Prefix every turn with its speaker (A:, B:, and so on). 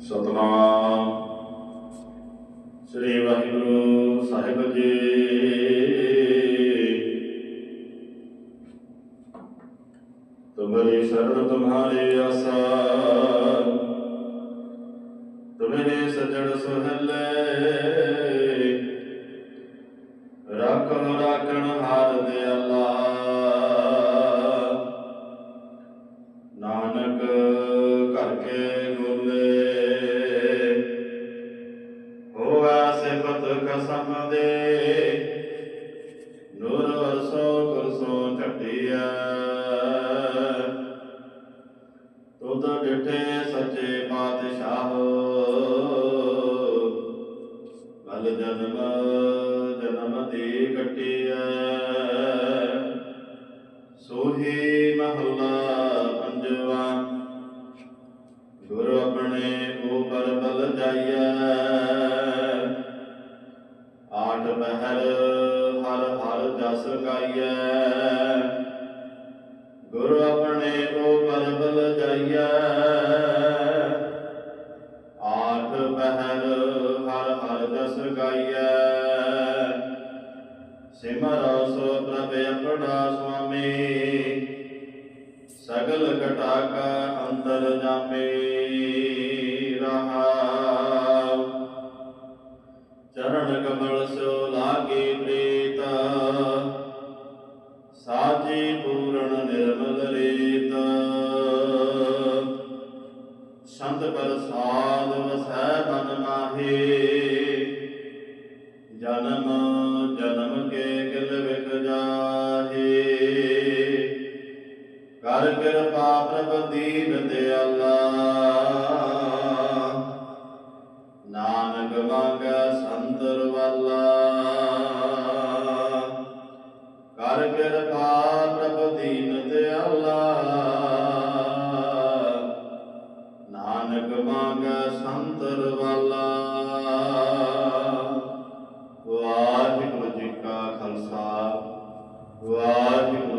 A: ਸਤਨਾਮ। ਸ੍ਰੀ ਵਾਹਿਗੁਰੂ ਸਾਹਿਬ ਜੀ। ਤੁਮਰੀ ਸ਼ਰਨ ਤੁਮਹਾਰੀ ਆਸਾ। ਤੁਮਰੇ ਸਜਣ ਸੁਹਲੇ। ਰਾਖੋ ਰਾਖਣ ਹਾਰ ਦਿਆਲਾ। ਨਾਨਕ ਘਰ ਕਸਮ ਦੇ ਨੂਰ ਵਰਸੋ ਗੁਰਸੋ ਝਟਿਆ ਤੁਧ ਡਿਠੇ ਸੱਚੇ ਪਾਤਸ਼ਾਹੋ। ਬਲ ਜਨਮ ਜਨਮ ਦੀ ਕਟਿਆ ਆਠ ਪਹਿਰ ਹਰ ਹਰ ਜਸ ਗਾਈਐ ਗੁਰੂ ਆਪਣੇ ਉਪਰ ਬਲ ਜਾਈਐ। ਆਠ ਪਹਿਰ, ਹਰ ਹਰ ਜਸ ਗਾਈਐ ਸਿਮਰੋ ਸੋ ਪ੍ਰਭ ਆਪਣਾ ਸੁਆਮੀ। ਸਗਲ ਘਟਾ ਕਾ ਅੰਤਰ ਜਾਮੇ। ਚਰਨ ਕਮਲ ਸੋ ਲਾਗੇ ਪ੍ਰੀਤ। ਸਾਜੀ ਪੂਰਨ ਨਿਰਮਲ ਰੀਤ। ਸੰਤ ਪ੍ਰਸਾਦ ਵਸੈ ਮਨ ਮਾਹੀ ਜਨਮ ਜਨਮ ਕੇ ਕਿਲ ਵਿਕ ਜਾਹੇ। ਕਰ ਕਿਰਪਾ ਪ੍ਰਭ ਦੀਨ ਦਿਆਲਾ ਨਾਨਕ ਮੰਗੈ ਸੰਤਰ ਵਾਲਾ। ਵਾਹਿਗੁਰੂ ਜੀ ਕਾ ਖਾਲਸਾ ਵਾਹਿਗੁਰੂ